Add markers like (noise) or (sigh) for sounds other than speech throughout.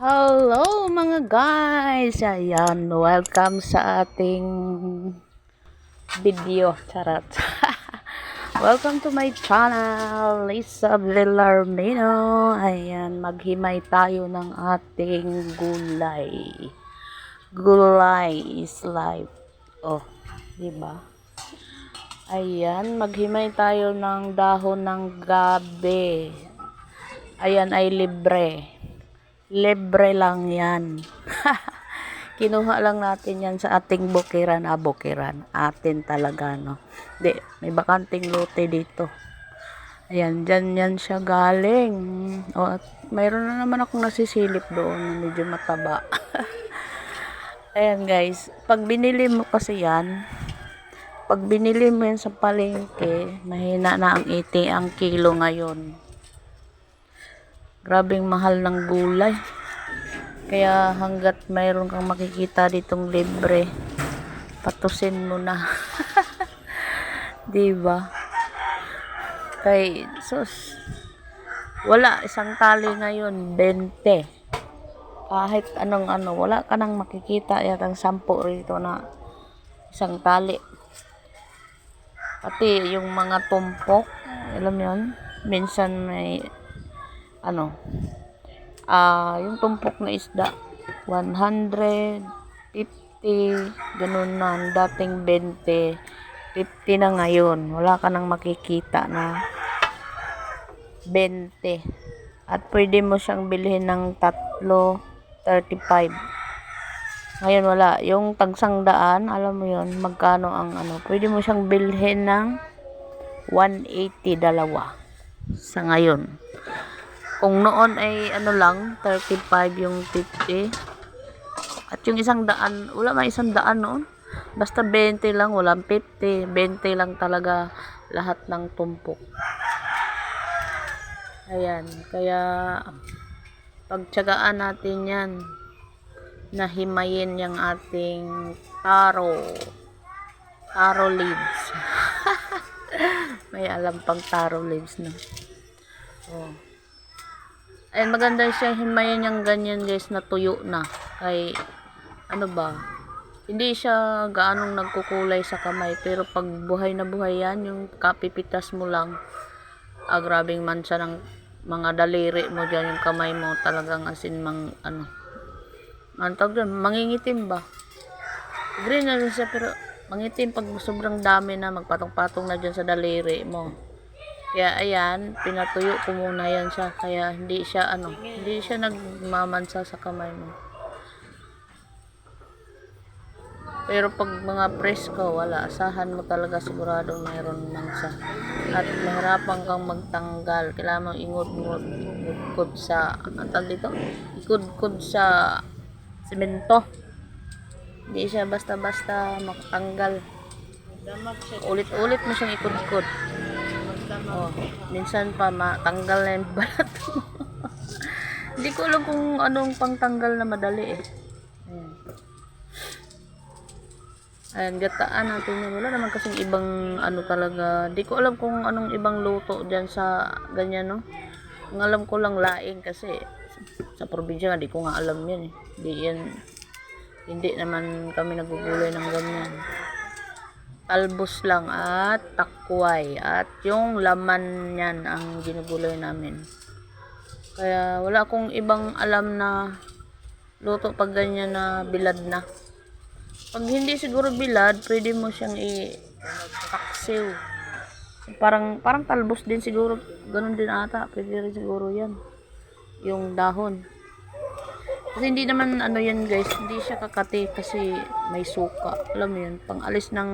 Hello mga guys! Ayan, welcome sa ating video. Charot. (laughs) welcome to my channel, Lisa Villarmino. Ayan, maghimay tayo ng ating gulay. Gulay is life. Oh, di ba? Ayan, maghimay tayo ng dahon ng gabi. Ayan ay libre. Libre lang yan. (laughs) Kinuha lang natin yan sa ating bukiran. Ah, bukiran. Atin talaga, no? Di, may bakanting lote dito. Ayan, dyan yan siya galing. O, at mayroon na naman akong nasisilip doon na medyo mataba. (laughs) Ayan, guys. Pag binili mo kasi yan, pag binili mo yan sa palengke, mahina na ang 80 ang kilo ngayon. Grabing mahal ng gulay. Kaya hanggat mayroon kang makikita ditong libre, patusin mo na. (laughs) 'Di ba? Kay sus wala isang tali ngayon 20. Kahit anong ano, wala ka nang makikita yatang sampo rito na isang tali. Pati yung mga tumpok, alam yun, minsan may ano, ah, yung tumpok na isda, 100, 50, ganun na, dating 20, 50 na ngayon, wala ka nang makikita na 20. At pwede mo siyang bilhin ng tatlo, 35. Ngayon wala, yung tagsang daan, alam mo yon magkano ang ano, pwede mo siyang bilhin ng 180 dalawa sa ngayon. Kung noon ay ano lang, 35 yung 50. At yung isang daan, wala man isang daan noon. Basta 20 lang, walang 50. 20 lang talaga lahat ng tumpok. Ayan, kaya pagtsagaan natin yan na himayin yung ating taro. Taro leaves. (laughs) May alam pang taro leaves na. Oh. Ay, maganda siya himayin yung ganyan guys na tuyo na. Kay, ano ba, hindi siya gaanong nagkukulay sa kamay. Pero pag buhay na buhay yan, yung kapipitas mo lang, ah, grabing mansa ng mga daliri mo dyan, yung kamay mo, talagang asin mang, ano, ang tawag doon, mangingitim ba? Green na siya, pero mangitim pag sobrang dami na, magpatong-patong na dyan sa daliri mo. Kaya ayan, pinatuyo ko muna yan siya. Kaya hindi siya ano, hindi siya nagmamansa sa kamay mo. Pero pag mga presko, wala. Asahan mo talaga sigurado mayroon mansa. At mahirapan kang magtanggal. Kailangan ingod-ngod ingod sa, ang tawag dito? Ikod-kod sa semento. Hindi siya basta-basta makatanggal. Ulit-ulit mo siyang ikod-kod. Oh, minsan pa matanggal na yung (laughs) balat mo. Hindi ko alam kung anong pangtanggal na madali eh. Ayan. Gataan natin yan. Wala naman kasing ibang ano talaga. Hindi ko alam kung anong ibang luto dyan sa ganyan, no? Ang alam ko lang laing kasi sa probinsya nga, di ko nga alam yan eh. Di yan, hindi naman kami nagugulay ng ganyan talbos lang at takway at yung laman niyan ang ginugulay namin. Kaya wala akong ibang alam na luto pag ganyan na bilad na. Pag hindi siguro bilad pwede mo siyang i paksiw. Parang parang talbos din siguro. Ganun din ata. Pwede rin siguro yan. Yung dahon kasi hindi naman ano yan guys, hindi siya kakati kasi may suka. Alam mo yun, pang-alis ng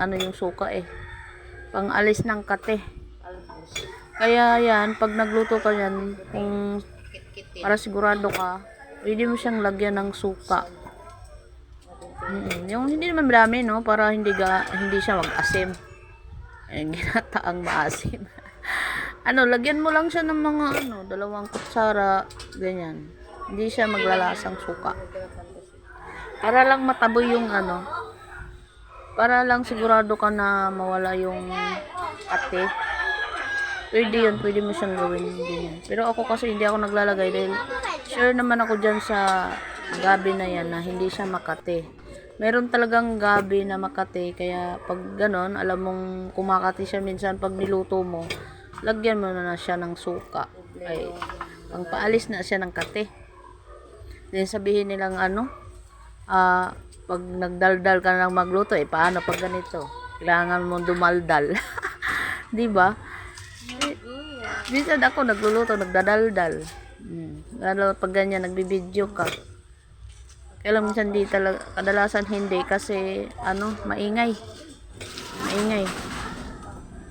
ano yung suka eh. Pang-alis ng kate. Kaya yan, pag nagluto ka yan, kung para sigurado ka, pwede mo siyang lagyan ng suka. Mm-mm. Yung hindi naman marami no, para hindi ga, hindi siya mag-asim. (laughs) Ginataang maasim. (laughs) ano, lagyan mo lang siya ng mga ano, dalawang kutsara, ganyan. Hindi siya maglalasang suka. Para lang mataboy yung ano. Para lang sigurado ka na mawala yung ate. Pwede yun, pwede mo siyang gawin ganyan. Pero ako kasi hindi ako naglalagay dahil sure naman ako dyan sa gabi na yan na hindi siya makate. Meron talagang gabi na makate, kaya pag ganon, alam mong kumakati siya minsan pag niluto mo, lagyan mo na, na siya ng suka. Ay, pang paalis na siya ng kate. Sabihin nilang ano, ah, pag nagdaldal ka ng magluto, eh, paano pag ganito? Kailangan mo dumaldal. (laughs) Di ba? Minsan ako nagluluto, nagdadaldal. Hmm. Lalo pag ganyan, nagbibideo ka. Kaya lang minsan di talaga, kadalasan hindi kasi, ano, maingay. Maingay.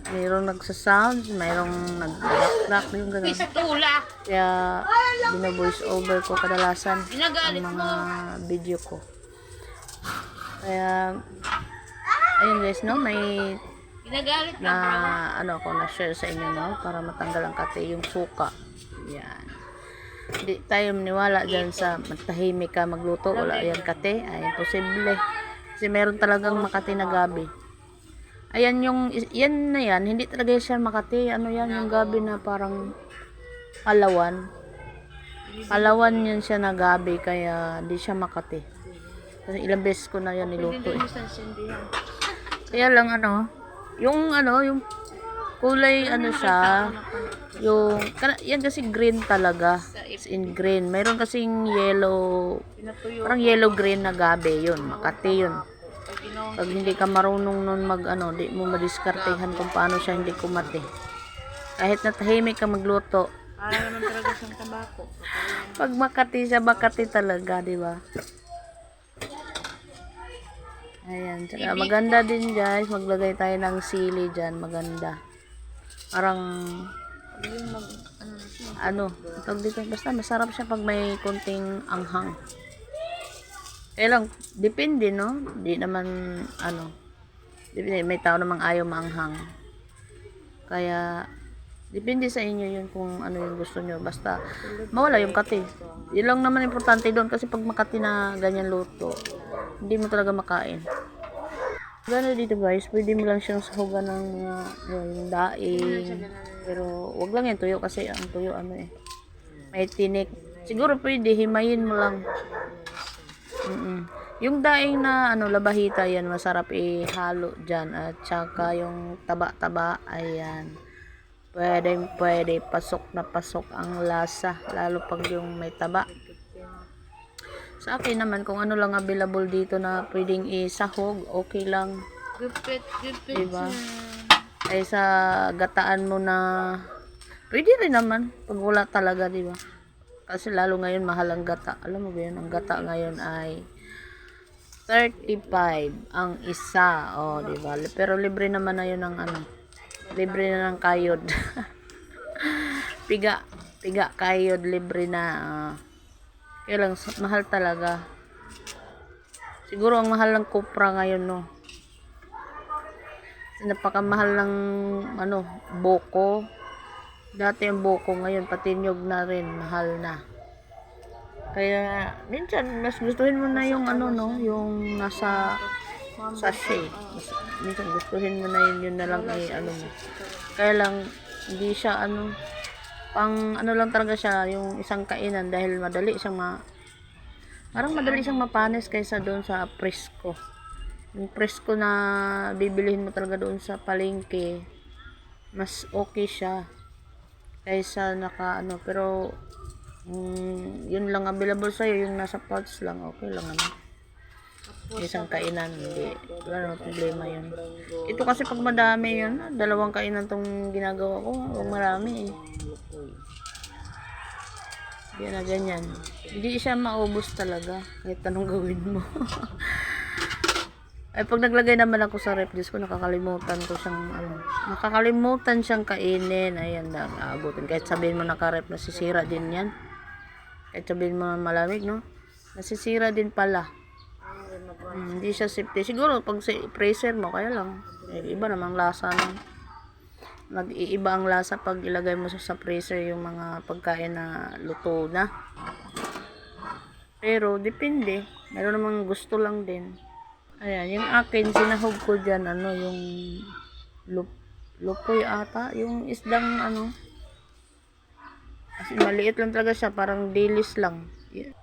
Mayroong nagsasounds, mayroong nag-rock yung gano'n. Sa tula. Kaya, bina-voice over ko kadalasan ang mga video ko. Kaya, ayun guys, no, may na ano ako na share sa inyo no? Para matanggal ang kate yung suka. Yan. Hindi tayo maniwala dyan sa matahimik ka magluto wala yan kate. Ay imposible. Kasi meron talagang makati na gabi ayan yung yan na yan hindi talaga siya makati ano yan yung gabi na parang palawan palawan yun siya na gabi kaya hindi siya makati kasi ilang beses ko na yan niluto eh. Kaya lang ano, yung ano, yung kulay ano siya, yung, yan kasi green talaga. It's in green. Mayroon kasing yellow, parang yellow green na gabi yun. Makati yun. Pag hindi ka marunong nun mag ano, di mo madiskartehan kung paano siya hindi kumati. Kahit na tahimik ka magluto, Para naman talaga siyang tabako. pag makati siya, makati talaga, di ba? Ayan, tsaka maganda din guys, maglagay tayo ng sili dyan, maganda. Parang, ano, tawag dito, basta masarap siya pag may konting anghang. Kaya lang, depende, no? Di naman, ano, depende, may tao namang ayaw maanghang. Kaya, depende sa inyo yun kung ano yung gusto nyo. Basta, mawala yung kati. Yun lang naman importante doon kasi pag makati na ganyan luto, hindi mo talaga makain. Gano'n dito guys, pwede mo lang siyang sahugan ng mga yung daing. Pero wag lang yan tuyo kasi ang tuyo ano eh. May tinik. Siguro pwede, himayin mo lang. Yung daing na ano labahita yan, masarap ihalo dyan. At saka yung taba-taba, ayan. Pwede, pwede. Pasok na pasok ang lasa. Lalo pag yung may taba. Sa akin naman, kung ano lang available dito na pwedeng isahog, okay lang. Gupit, gupit. Diba? Ay sa gataan mo na, pwede rin naman. Pag wala talaga, di ba? Kasi lalo ngayon, mahal ang gata. Alam mo ba yun? Ang gata ngayon ay 35 ang isa. O, di ba? Pero libre naman na yun ng ano. Libre na ng kayod. (laughs) piga. Piga kayod, libre na. ah. Kaya lang, mahal talaga. Siguro ang mahal ng Cupra ngayon, no? Napakamahal ng, ano, Boko. Dati yung Boko ngayon, pati nyog na rin, mahal na. Kaya, minsan, mas gustuhin mo na yung, ano, no? Yung nasa sachet. Mas, minsan, gustuhin mo na yun, yun na lang ay, ano mo. Kaya lang, hindi siya, ano, pang ano lang talaga siya yung isang kainan dahil madali siyang ma parang madali siyang mapanis kaysa doon sa presko yung presko na bibilihin mo talaga doon sa palengke mas okay siya kaysa naka ano pero mm, yun lang available sa'yo yung nasa pouch lang okay lang naman isang kainan hindi wala namang problema yun ito kasi pag madami yun dalawang kainan tong ginagawa ko huwag marami eh yan na ganyan. Hindi siya maubos talaga. Kahit anong gawin mo. (laughs) Ay, pag naglagay naman ako sa rep, Diyos ko, nakakalimutan ko siyang, ano, nakakalimutan siyang kainin. Ayan, lang, aabutin. Kahit sabihin mo naka-rep, nasisira din yan. Kahit sabihin mo malamig, no? Nasisira din pala. Hmm, hindi siya safety. Siguro, pag sa freezer mo, kaya lang. Eh, iba namang lasa ng nag-iiba ang lasa pag ilagay mo sa freezer yung mga pagkain na luto na. Pero, depende. Meron namang gusto lang din. Ayan, yung akin, sinahog ko dyan, ano, yung lup, lupoy ata. Yung isdang ano. Kasi maliit lang talaga siya. Parang dilis lang. Y-